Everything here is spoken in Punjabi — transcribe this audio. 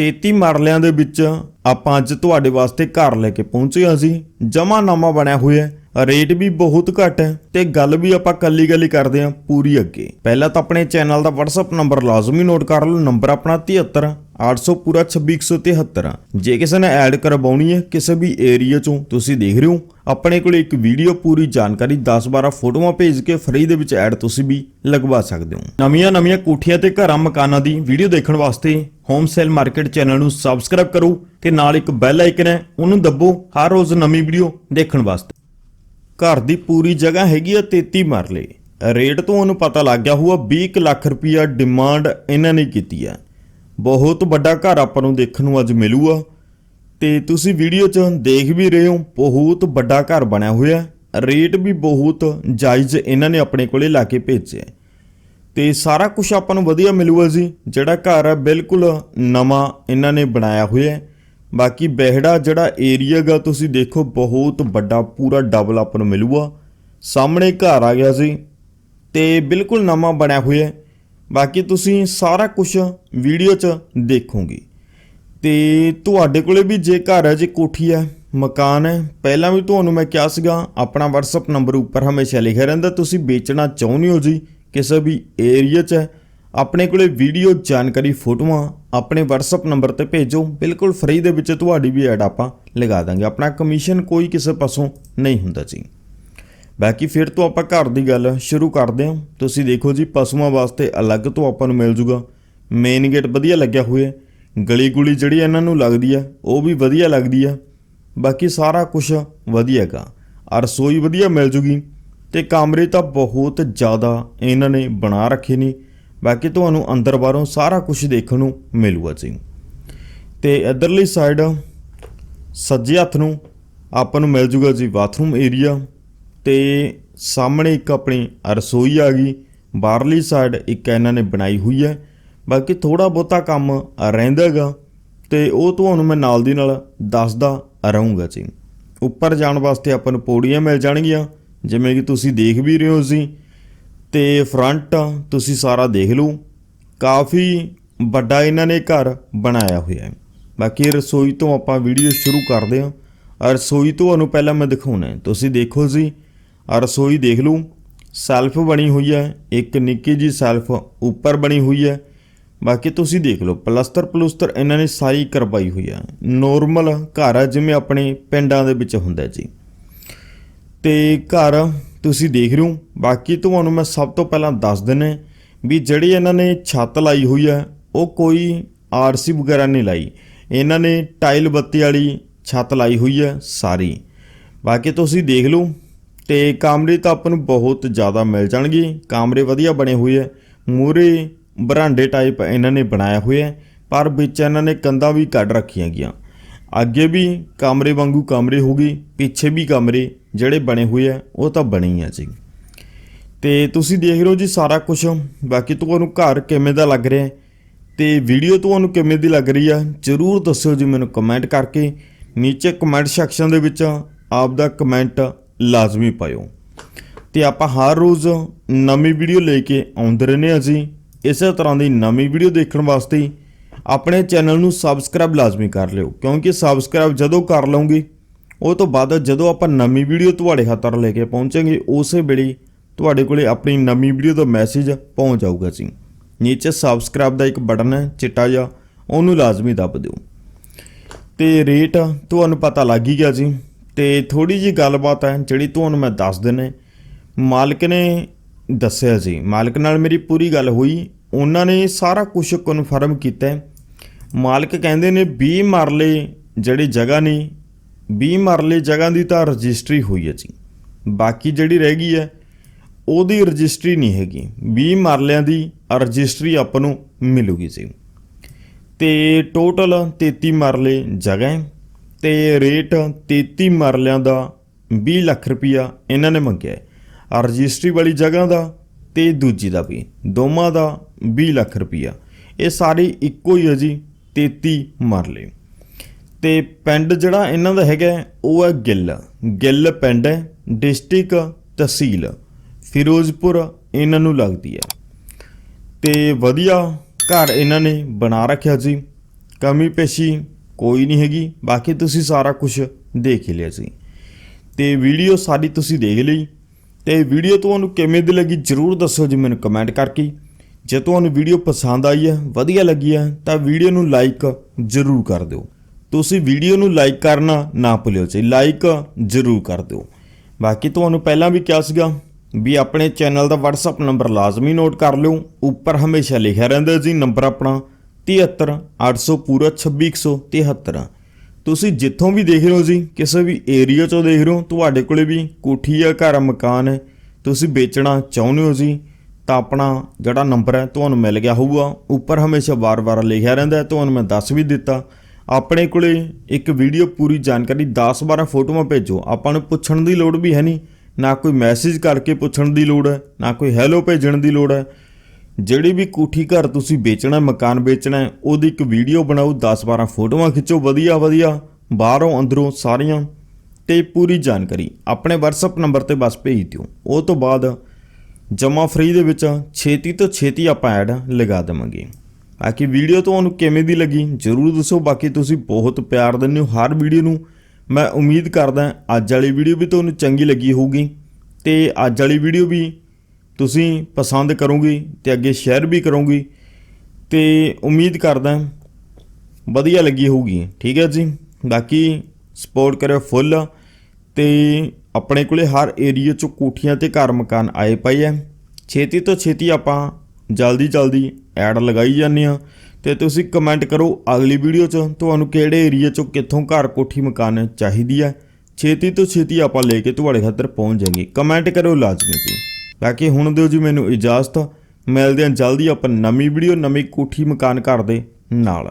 33 ਮਰਲਿਆਂ ਦੇ ਵਿੱਚ ਆਪਾਂ ਅੱਜ ਤੁਹਾਡੇ ਵਾਸਤੇ ਘਰ ਲੈ ਕੇ ਪਹੁੰਚੇ ਹਾਂ ਜੀ। ਜਮਾ ਨਾਮਾ ਬਣਿਆ ਹੋਇਆ ਹੈ। ਰੇਟ ਵੀ ਬਹੁਤ ਘੱਟ ਹੈ ਤੇ ਗੱਲ ਵੀ ਆਪਾਂ ਕੱਲੀ ਕੱਲੀ ਕਰਦੇ ਹਾਂ ਪੂਰੀ ਅੱਗੇ। ਪਹਿਲਾਂ ਤਾਂ ਆਪਣੇ ਚੈਨਲ ਦਾ WhatsApp ਨੰਬਰ ਲਾਜ਼ਮੀ ਨੋਟ ਕਰ ਲਓ। ਨੰਬਰ ਆਪਣਾ 73 800 ਪੂਰਾ 26173 ਜੇ ਕਿਸੇ ਨੇ ਐਡ ਕਰਵਾਉਣੀ ਹੈ ਕਿਸੇ ਵੀ ਏਰੀਆ ਚੋਂ, ਤੁਸੀਂ ਦੇਖ ਰਹੇ ਹੋ। ਆਪਣੇ ਕੋਲ ਇੱਕ ਵੀਡੀਓ ਪੂਰੀ ਜਾਣਕਾਰੀ 10-12 ਫੋਟੋਆਂ ਭੇਜ ਕੇ ਫ੍ਰੀ ਦੇ ਵਿੱਚ ਐਡ ਤੁਸੀਂ ਵੀ ਲਗਵਾ ਸਕਦੇ ਹੋ। ਨਵੀਆਂ ਨਵੀਆਂ ਕੋਠੀਆਂ ਤੇ ਘਰਾਂ ਮਕਾਨਾਂ ਦੀ ਵੀਡੀਓ ਦੇਖਣ ਵਾਸਤੇ ਹੋਮ ਸੇਲ ਮਾਰਕੀਟ ਚੈਨਲ ਨੂੰ ਸਬਸਕ੍ਰਾਈਬ ਕਰੋ ਤੇ ਨਾਲ ਇੱਕ ਬੈਲ ਆਈਕਨ ਹੈ, ਉਹਨੂੰ ਦੱਬੋ ਹਰ ਰੋਜ਼ ਨਵੀਂ ਵੀਡੀਓ ਦੇਖਣ ਵਾਸਤੇ। ਘਰ ਦੀ ਪੂਰੀ ਜਗ੍ਹਾ ਹੈਗੀ ਆ 33 ਮਰਲੇ। ਰੇਟ ਤੋਂ ਉਹਨੂੰ ਪਤਾ ਲੱਗ ਗਿਆ ਹੋਊਗਾ 20 ਕੁ ਲੱਖ ਰੁਪਈਆ ਡਿਮਾਂਡ ਇਹਨਾਂ ਨੇ ਕੀਤੀ ਹੈ ਬਹੁਤ ਵੱਡਾ ਘਰ ਆਪਾਂ ਨੂੰ ਦੇਖਣ ਨੂੰ ਅੱਜ ਮਿਲੂਗਾ। ਤੇ ਤੁਸੀਂ ਵੀਡੀਓ 'ਚ ਦੇਖ ਵੀ ਰਹੇ ਹੋ, ਬਹੁਤ ਵੱਡਾ ਘਰ ਬਣਿਆ ਹੋਇਆ ਰੇਟ ਵੀ ਬਹੁਤ ਜਾਇਜ਼ ਇਹਨਾਂ ਨੇ ਆਪਣੇ ਕੋਲੇ ਲਾ ਕੇ ਭੇਜਿਆ ਹੈ। ਤੇ ਸਾਰਾ ਕੁਝ ਆਪਾਂ ਨੂੰ ਵਧੀਆ ਮਿਲੂਗਾ ਜੀ, ਜਿਹੜਾ ਘਰ ਹੈ, ਬਿਲਕੁਲ ਨਵਾਂ ਇਹਨਾਂ ਨੇ ਬਣਾਇਆ ਹੋਇਆ ਬਾਕੀ ਬਹਿੜਾ ਜਿਹੜਾ ਏਰੀਆ ਗਾ ਤੁਸੀਂ ਦੇਖੋ, ਬਹੁਤ ਵੱਡਾ, ਪੂਰਾ ਡਬਲ ਆਪਾਂ ਨੂੰ ਮਿਲੂਗਾ। ਸਾਹਮਣੇ ਘਰ ਆ ਗਿਆ ਸੀ ਤੇ ਬਿਲਕੁਲ ਨਵਾਂ ਬਣਿਆ ਹੋਇਆ ਬਾਕੀ ਤੁਸੀਂ ਸਾਰਾ ਕੁਝ ਵੀਡੀਓ 'ਚ ਦੇਖੋਗੇ। ਤੇ ਤੁਹਾਡੇ ਕੋਲੇ ਵੀ ਜੇ ਘਰ ਹੈ, ਜੇ ਕੋਠੀ ਹੈ, ਮਕਾਨ ਹੈ, ਪਹਿਲਾਂ ਵੀ ਤੁਹਾਨੂੰ ਮੈਂ ਕਿਹਾ ਸੀਗਾ, ਆਪਣਾ WhatsApp ਨੰਬਰ ਉੱਪਰ ਹਮੇਸ਼ਾ ਲਿਖਿਆ ਰਹਿੰਦਾ, ਤੁਸੀਂ ਵੇਚਣਾ ਚਾਹੁੰਦੇ ਹੋ ਜੀ, ਕਿਸੇ ਵੀ ਏਰੀਆ 'ਚ ਹੈ, ਆਪਣੇ ਕੋਲੇ ਵੀਡੀਓ ਜਾਣਕਾਰੀ ਫੋਟੋਆਂ, ਆਪਣੇ WhatsApp ਨੰਬਰ ਤੇ ਭੇਜੋ, ਬਿਲਕੁਲ ਫ੍ਰੀ ਦੇ ਵਿੱਚ ਤੁਹਾਡੀ ਵੀ ਐਡ ਆਪਾਂ ਲਗਾ ਦਾਂਗੇ, ਆਪਣਾ ਕਮਿਸ਼ਨ ਕੋਈ ਕਿਸੇ ਪਾਸੋਂ ਨਹੀਂ ਹੁੰਦਾ ਜੀ। ਬਾਕੀ ਫਿਰ ਤੋਂ ਆਪਾਂ ਘਰ ਦੀ ਗੱਲ ਸ਼ੁਰੂ ਕਰਦੇ ਹਾਂ, ਤੁਸੀਂ ਦੇਖੋ ਜੀ, ਪਸ਼ੂਆਂ ਵਾਸਤੇ ਅਲੱਗ ਤੋਂ ਆਪਾਂ ਨੂੰ ਮਿਲ ਜੂਗਾ ਮੇਨ ਗੇਟ ਵਧੀਆ ਲੱਗਿਆ ਹੋਇਆ ਗਲੀ ਗੁਲੀ ਜਿਹੜੀ ਇਹਨਾਂ ਨੂੰ ਲੱਗਦੀ ਆ, ਉਹ ਵੀ ਵਧੀਆ ਲੱਗਦੀ ਆ। ਬਾਕੀ ਸਾਰਾ ਕੁਝ ਵਧੀਆ ਹੈਗਾ। ਆ ਰਸੋਈ ਵਧੀਆ ਮਿਲ ਜੂਗੀ ਤੇ ਕਮਰੇ ਤਾਂ ਬਹੁਤ ਜ਼ਿਆਦਾ ਇਹਨਾਂ ਨੇ ਬਣਾ ਰੱਖੇ ਨੇ। ਬਾਕੀ ਤੁਹਾਨੂੰ ਅੰਦਰ ਬਾਹਰੋਂ ਸਾਰਾ ਕੁਝ ਦੇਖਣ ਨੂੰ ਮਿਲੂਗਾ ਜੀ। ਤੇ ਇਧਰਲੀ ਸਾਈਡ ਸੱਜੇ ਹੱਥ ਨੂੰ ਆਪਾਂ ਨੂੰ ਮਿਲ ਜੂਗਾ ਜੀ ਬਾਥਰੂਮ ਏਰੀਆ ਤੇ ਸਾਹਮਣੇ ਇੱਕ ਆਪਣੀ ਰਸੋਈ ਆ ਗਈ। ਬਾਹਰਲੀ ਸਾਈਡ ਇੱਕ ਇਹਨਾਂ ਨੇ ਬਣਾਈ ਹੋਈ ਹੈ। ਬਾਕੀ ਥੋੜਾ ਬਹੁਤਾ ਕੰਮ ਰਹਿੰਦਾਗਾ ਤੇ ਉਹ ਤੁਹਾਨੂੰ ਮੈਂ ਨਾਲ ਦੀ ਨਾਲ ਦੱਸਦਾ ਰਹੂੰਗਾ ਜੀ। ਉੱਪਰ ਜਾਣ ਵਾਸਤੇ ਆਪਾਂ ਨੂੰ ਪੌੜੀਆਂ ਮਿਲ ਜਾਣਗੀਆਂ, ਜਿਵੇਂ ਕਿ ਤੁਸੀਂ ਦੇਖ ਵੀ ਰਹੇ ਹੋ ਜੀ। ਤੇ ਫਰੰਟ ਤੁਸੀਂ ਸਾਰਾ ਦੇਖ ਲਓ। ਕਾਫੀ ਵੱਡਾ ਇਹਨਾਂ ਨੇ ਘਰ ਬਣਾਇਆ ਹੋਇਆ ਹੈ। ਬਾਕੀ ਰਸੋਈ ਤੋਂ ਆਪਾਂ ਵੀਡੀਓ ਸ਼ੁਰੂ ਕਰਦੇ ਹਾਂ। ਰਸੋਈ ਤੁਹਾਨੂੰ ਪਹਿਲਾਂ ਮੈਂ ਦਿਖਾਉਣਾ ਹੈ। ਤੁਸੀਂ ਦੇਖੋ ਜੀ ਰਸੋਈ ਦੇਖ ਲਓ। ਸੈਲਫ ਬਣੀ ਹੋਈ ਹੈ। ਇੱਕ ਨਿੱਕੀ ਜੀ ਸੈਲਫ ਉੱਪਰ ਬਣੀ ਹੋਈ ਹੈ। ਬਾਕੀ ਤੁਸੀਂ ਦੇਖ ਲਓ, ਪਲਸਤਰ ਪਲੂਸਤਰ ਇਹਨਾਂ ਨੇ ਸਾਰੀ ਕਰਵਾਈ ਹੋਈ ਹੈ ਨੋਰਮਲ ਘਰ ਹੈ ਜਿਵੇਂ ਆਪਣੇ ਪਿੰਡਾਂ ਦੇ ਵਿੱਚ ਹੁੰਦਾ ਜੀ। ਤੇ ਘਰ ਤੁਸੀਂ ਦੇਖ ਰਹੇ ਹੋ, ਬਾਕੀ ਤੁਹਾਨੂੰ ਮੈਂ ਸਭ ਤੋਂ ਪਹਿਲਾਂ ਦੱਸ ਦਿੰਨੇ ਵੀ ਜਿਹੜੀ ਇਹਨਾਂ ਨੇ ਛੱਤ ਲਾਈ ਹੋਈ ਹੈ ਉਹ ਕੋਈ ਆਰਸੀ ਵਗੈਰਾ ਨਹੀਂ ਲਾਈ। ਇਹਨਾਂ ਨੇ ਟਾਈਲ ਬੱਤੀ ਵਾਲੀ ਛੱਤ ਲਾਈ ਹੋਈ ਹੈ ਸਾਰੀ। ਬਾਕੀ ਤੁਸੀਂ ਦੇਖ ਲਓ, ਤੇ ਕਮਰੇ ਤਾਂ ਆਪਾਂ ਨੂੰ ਬਹੁਤ ਜ਼ਿਆਦਾ ਮਿਲ ਜਾਣਗੇ। ਕਮਰੇ ਵਧੀਆ ਬਣੇ ਹੋਏ ਹੈ ਮੂਰੇ ਬਰਾਂਡੇ ਟਾਈਪ ਇਹਨਾਂ ਨੇ ਬਣਾਇਆ ਹੋਇਆ ਹੈ ਪਰ ਵਿੱਚ ਇਹਨਾਂ ਨੇ ਕੰਧਾਂ ਵੀ ਕੱਢ ਰੱਖੀਆਂ ਗਈਆਂ। ਅੱਗੇ ਵੀ ਕਮਰੇ ਵਾਂਗੂ ਕਮਰੇ ਹੋ ਗਏ, ਪਿੱਛੇ ਵੀ ਕਮਰੇ ਜਿਹੜੇ ਬਣੇ ਹੋਏ ਆ, ਉਹ ਤਾਂ ਬਣੇ ਹੀ ਆ ਜੀ। ਤੇ ਤੁਸੀਂ ਦੇਖ ਰਹੇ ਹੋ ਜੀ ਸਾਰਾ ਕੁਝ ਬਾਕੀ ਤੁਹਾਨੂੰ ਘਰ ਕਿਵੇਂ ਦਾ ਲੱਗ ਰਿਹਾ ਹੈ ਤੇ ਵੀਡੀਓ ਤੁਹਾਨੂੰ ਕਿਵੇਂ ਦੀ ਲੱਗ ਰਹੀ ਆ, ਜਰੂਰ ਦੱਸਿਓ ਜੀ ਮੈਨੂੰ ਕਮੈਂਟ ਕਰਕੇ। ਨੀਚੇ ਕਮੈਂਟ ਸੈਕਸ਼ਨ ਦੇ ਵਿੱਚ ਆਪ ਦਾ ਕਮੈਂਟ ਲਾਜ਼ਮੀ ਪਾਇਓ। ਤੇ ਆਪਾਂ ਹਰ ਰੋਜ਼ ਨਵੀਂ ਵੀਡੀਓ ਲੈ ਕੇ ਆਉਂਦੇ ਰਹਿੰਦੇ ਹਾਂ ਜੀ। ਇਸੇ ਤਰ੍ਹਾਂ ਦੀ ਨਵੀਂ ਵੀਡੀਓ ਦੇਖਣ ਵਾਸਤੇ ਆਪਣੇ ਚੈਨਲ ਨੂੰ ਸਬਸਕ੍ਰਾਈਬ ਲਾਜ਼ਮੀ ਕਰ ਲਿਓ, ਕਿਉਂਕਿ ਸਬਸਕ੍ਰਾਈਬ ਜਦੋਂ ਕਰ ਲਓਗੇ, ਉਹ ਤੋਂ ਬਾਅਦ ਜਦੋਂ ਆਪਾਂ ਨਵੀਂ ਵੀਡੀਓ ਤੁਹਾਡੇ ਹੱਥਾਂ ਲੈ ਕੇ ਪਹੁੰਚਾਂਗੇ, ਉਸੇ ਵੇਲੇ ਤੁਹਾਡੇ ਕੋਲੇ ਆਪਣੀ ਨਵੀਂ ਵੀਡੀਓ ਦਾ ਮੈਸੇਜ ਪਹੁੰਚ ਜਾਊਗਾ ਜੀ। ਨੀਚੇ ਸਬਸਕ੍ਰਾਈਬ ਦਾ ਇੱਕ ਬਟਨ ਹੈ, ਚਿੱਟਾ ਜਿਹਾ, ਉਹਨੂੰ ਲਾਜ਼ਮੀ ਦੱਬ ਦਿਓ। ਤੇ ਰੇਟ ਤੁਹਾਨੂੰ ਪਤਾ ਲੱਗ ਹੀ ਗਿਆ ਜੀ। ਤੇ ਥੋੜੀ ਜੀ ਗੱਲਬਾਤ ਹੈ, ਜਿਹੜੀ ਤੁਹਾਨੂੰ ਮੈਂ ਦੱਸ ਦਿੰਨੇ ਮਾਲਕ ਨੇ ਦੱਸਿਆ ਸੀ। ਮਾਲਕ ਨਾਲ ਮੇਰੀ ਪੂਰੀ ਗੱਲ ਹੋਈ। ਉਹਨਾਂ ਨੇ ਸਾਰਾ ਕੁਝ ਕਨਫਰਮ ਕੀਤਾ। ਮਾਲਕ ਕਹਿੰਦੇ ਨੇ 20 ਮਰਲੇ ਜਿਹੜੀ ਜਗ੍ਹਾ ਨੇ 20 ਮਰਲੇ ਜਗ੍ਹਾ ਦੀ ਤਾਂ ਰਜਿਸਟਰੀ ਹੋਈ ਹੈ ਜੀ। ਬਾਕੀ ਜਿਹੜੀ ਰਹਿ ਗਈ ਹੈ, ਉਹਦੀ ਰਜਿਸਟਰੀ ਨਹੀਂ ਹੈਗੀ। 20 ਮਰਲਿਆਂ ਦੀ ਰਜਿਸਟਰੀ ਆਪਾਂ ਨੂੰ ਮਿਲੂਗੀ ਜੀ। ਤੇ ਟੋਟਲ 33 ਮਰਲੇ ਜਗ੍ਹਾ ਹੈ ਤੇ ਰੇਟ 33 ਮਰਲਿਆਂ ਦਾ 20 ਲੱਖ ਰੁਪਇਆ ਇਹਨਾਂ ਨੇ ਮੰਗਿਆ ਹੈ। ਰਜਿਸਟਰੀ ਵਾਲੀ ਜਗ੍ਹਾ ਦਾ ਤੇ ਦੂਜੀ ਦਾ ਵੀ, ਦੋਵਾਂ ਦਾ 20 ਲੱਖ ਰੁਪਇਆ ਇਹ ਸਾਰੇ ਇੱਕੋ ਹੀ ਹੈ ਜੀ 33 ਮਰਲੇ। ਤੇ ਪਿੰਡ ਜਿਹੜਾ ਇਹਨਾਂ ਦਾ ਹੈਗਾ, ਉਹ ਹੈ ਗਿੱਲ। ਗਿੱਲ ਪਿੰਡ ਹੈ, ਡਿਸਟ੍ਰਿਕਟ ਤਹਿਸੀਲ ਫਿਰੋਜ਼ਪੁਰ, ਇਹਨਾਂ ਨੂੰ ਲੱਗਦੀ ਹੈ। ਤੇ ਵਧੀਆ ਘਰ ਇਹਨਾਂ ਨੇ ਬਣਾ ਰੱਖਿਆ ਜੀ, ਕਮੀ ਪੇਸ਼ੀ ਕੋਈ ਨਹੀਂ ਹੈਗੀ, ਬਾਕੀ ਤੁਸੀਂ ਸਾਰਾ ਕੁਝ ਦੇਖ ਹੀ ਲਿਆ ਸੀ ਤੇ ਵੀਡੀਓ ਸਾਰੀ ਤੁਸੀਂ ਦੇਖ ਲਈ ਤੇ ਵੀਡੀਓ ਤੁਹਾਨੂੰ ਕਿਵੇਂ ਦੀ ਲੱਗੀ ਜਰੂਰ ਦੱਸੋ ਜੀ ਮੈਨੂੰ ਕਮੈਂਟ ਕਰਕੇ। ਜੇ ਤੁਹਾਨੂੰ ਵੀਡੀਓ ਪਸੰਦ ਆਈ ਹੈ, ਵਧੀਆ ਲੱਗੀ ਹੈ, ਤਾਂ ਵੀਡੀਓ ਨੂੰ ਲਾਈਕ ਜਰੂਰ ਕਰ ਦਿਓ। ਤੁਸੀਂ ਵੀਡੀਓ ਨੂੰ ਲਾਈਕ ਕਰਨਾ ਨਾ ਭੁੱਲਿਓ ਜੀ ਲਾਈਕ ਜਰੂਰ ਕਰ ਦਿਓ। ਬਾਕੀ ਤੁਹਾਨੂੰ ਪਹਿਲਾਂ ਵੀ ਕਿਹਾ ਸੀਗਾ ਵੀ ਆਪਣੇ ਚੈਨਲ ਦਾ WhatsApp ਨੰਬਰ ਲਾਜ਼ਮੀ ਨੋਟ ਕਰ ਲਿਓ। ਉੱਪਰ ਹਮੇਸ਼ਾ ਲਿਖਿਆ ਰਹਿੰਦਾ ਜੀ, ਨੰਬਰ ਆਪਣਾ 73 800 ਪੂਰਾ 26173 ਤੁਸੀਂ ਜਿੱਥੋਂ ਵੀ ਦੇਖ ਰਹੇ ਹੋ ਜੀ, ਕਿਸੇ ਵੀ ਏਰੀਆ ਚੋਂ ਦੇਖ ਰਹੇ ਹੋ, ਤੁਹਾਡੇ ਕੋਲੇ ਵੀ ਕੋਠੀ ਆ ਘਰ ਮਕਾਨ ਹੈ, ਤੁਸੀਂ ਵੇਚਣਾ ਚਾਹੁੰਦੇ ਹੋ ਜੀ, ਤਾਂ ਆਪਣਾ ਜਿਹੜਾ ਨੰਬਰ ਹੈ, ਤੁਹਾਨੂੰ ਮਿਲ ਗਿਆ ਹੋਊਗਾ। ਉੱਪਰ ਹਮੇਸ਼ਾ ਵਾਰ-ਵਾਰ ਲਿਖਿਆ ਰਹਿੰਦਾ ਤੁਹਾਨੂੰ ਮੈਂ ਦੱਸ ਵੀ ਦਿੱਤਾ। ਆਪਣੇ ਕੋਲੇ ਇੱਕ ਵੀਡੀਓ ਪੂਰੀ ਜਾਣਕਾਰੀ 10-12 ਫੋਟੋਆਂ ਭੇਜੋ। ਆਪਾਂ ਨੂੰ ਪੁੱਛਣ ਦੀ ਲੋੜ ਵੀ ਹੈ ਨਹੀਂ। ਨਾ ਕੋਈ ਮੈਸੇਜ ਕਰਕੇ ਪੁੱਛਣ ਦੀ ਲੋੜ ਹੈ, ਨਾ ਕੋਈ ਹੈਲੋ ਭੇਜਣ ਦੀ ਲੋੜ ਹੈ। ਜਿਹੜੀ ਵੀ ਕੋਠੀ ਘਰ ਤੁਸੀਂ ਵੇਚਣਾ, ਮਕਾਨ ਵੇਚਣਾ ਉਹਦੀ ਇੱਕ ਵੀਡੀਓ ਬਣਾਓ 10-12 ਫੋਟੋਆਂ ਖਿੱਚੋ, ਵਧੀਆ ਵਧੀਆ। ਬਾਹਰੋਂ, ਅੰਦਰੋਂ ਸਾਰੀਆਂ। ਤੇ ਪੂਰੀ ਜਾਣਕਾਰੀ ਆਪਣੇ WhatsApp ਨੰਬਰ ਤੇ ਬਸ ਭੇਜ ਦਿਓ। ਉਹ ਤੋਂ ਬਾਅਦ ਜਮਾ ਫ੍ਰੀ ਦੇ ਵਿੱਚ ਛੇਤੀ ਤੋਂ ਛੇਤੀ ਆਪਾਂ ਐਡ ਲਗਾ ਦੇਵਾਂਗੇ। ਬਾਕੀ ਵੀਡੀਓ ਤੁਹਾਨੂੰ ਕਿਵੇਂ ਦੀ ਲੱਗੀ? ਜਰੂਰ ਦੱਸੋ। ਬਾਕੀ ਤੁਸੀਂ ਬਹੁਤ ਪਿਆਰ ਦਿੰਦੇ ਹੋ ਹਰ ਵੀਡੀਓ ਨੂੰ। ਮੈਂ ਉਮੀਦ ਕਰਦਾ ਅੱਜ ਵਾਲੀ ਵੀਡੀਓ ਵੀ ਤੁਹਾਨੂੰ ਚੰਗੀ ਲੱਗੀ ਹੋਊਗੀ। ਤੇ ਅੱਜ ਵਾਲੀ ਵੀਡੀਓ ਵੀ ਤੁਸੀਂ ਪਸੰਦ ਕਰੋਗੇ ਤੇ ਅੱਗੇ ਸ਼ੇਅਰ ਵੀ ਕਰੋਗੇ ਤੇ ਉਮੀਦ ਕਰਦਾ ਵਧੀਆ ਲੱਗੀ ਹੋਊਗੀ। ਠੀਕ ਹੈ ਜੀ? ਬਾਕੀ ਸਪੋਰਟ ਕਰਿਓ ਫੁੱਲ ਤੇ ਆਪਣੇ ਕੋਲੇ ਹਰ ਏਰੀਆ ਚੋਂ ਕੋਠੀਆਂ ਤੇ ਘਰ ਮਕਾਨ ਆਏ ਪਏ ਐ ਛੇਤੀ ਤੋਂ ਛੇਤੀ ਆਪਾਂ ਜਲਦੀ ਜਲਦੀ ਐਡ ਲਗਾਈ ਜਾਂਦੇ ਆ ਤੇ ਤੁਸੀਂ ਕਮੈਂਟ ਕਰੋ ਅਗਲੀ ਵੀਡੀਓ 'ਚ ਤੁਹਾਨੂੰ ਕਿਹੜੇ ਏਰੀਆ 'ਚੋਂ ਕਿੱਥੋਂ ਘਰ ਕੋਠੀ ਮਕਾਨ ਚਾਹੀਦੀ ਹੈ ਛੇਤੀ ਤੋਂ ਛੇਤੀ ਆਪਾਂ ਲੈ ਕੇ ਤੁਹਾਡੇ ਖਾਤਰ ਪਹੁੰਚ ਜਾਵਾਂਗੇ। ਕਮੈਂਟ ਕਰੋ ਲਾਜ਼ਮੀ ਜੀ। ਬਾਕੀ ਹੁਣ ਦਿਓ ਜੀ ਮੈਨੂੰ ਇਜਾਜ਼ਤ। ਮਿਲਦੇ ਹਾਂ ਜਲਦੀ ਆਪਾਂ ਨਵੀਂ ਵੀਡੀਓ ਨਵੀਂ ਕੋਠੀ ਮਕਾਨ ਘਰ ਦੇ ਨਾਲ।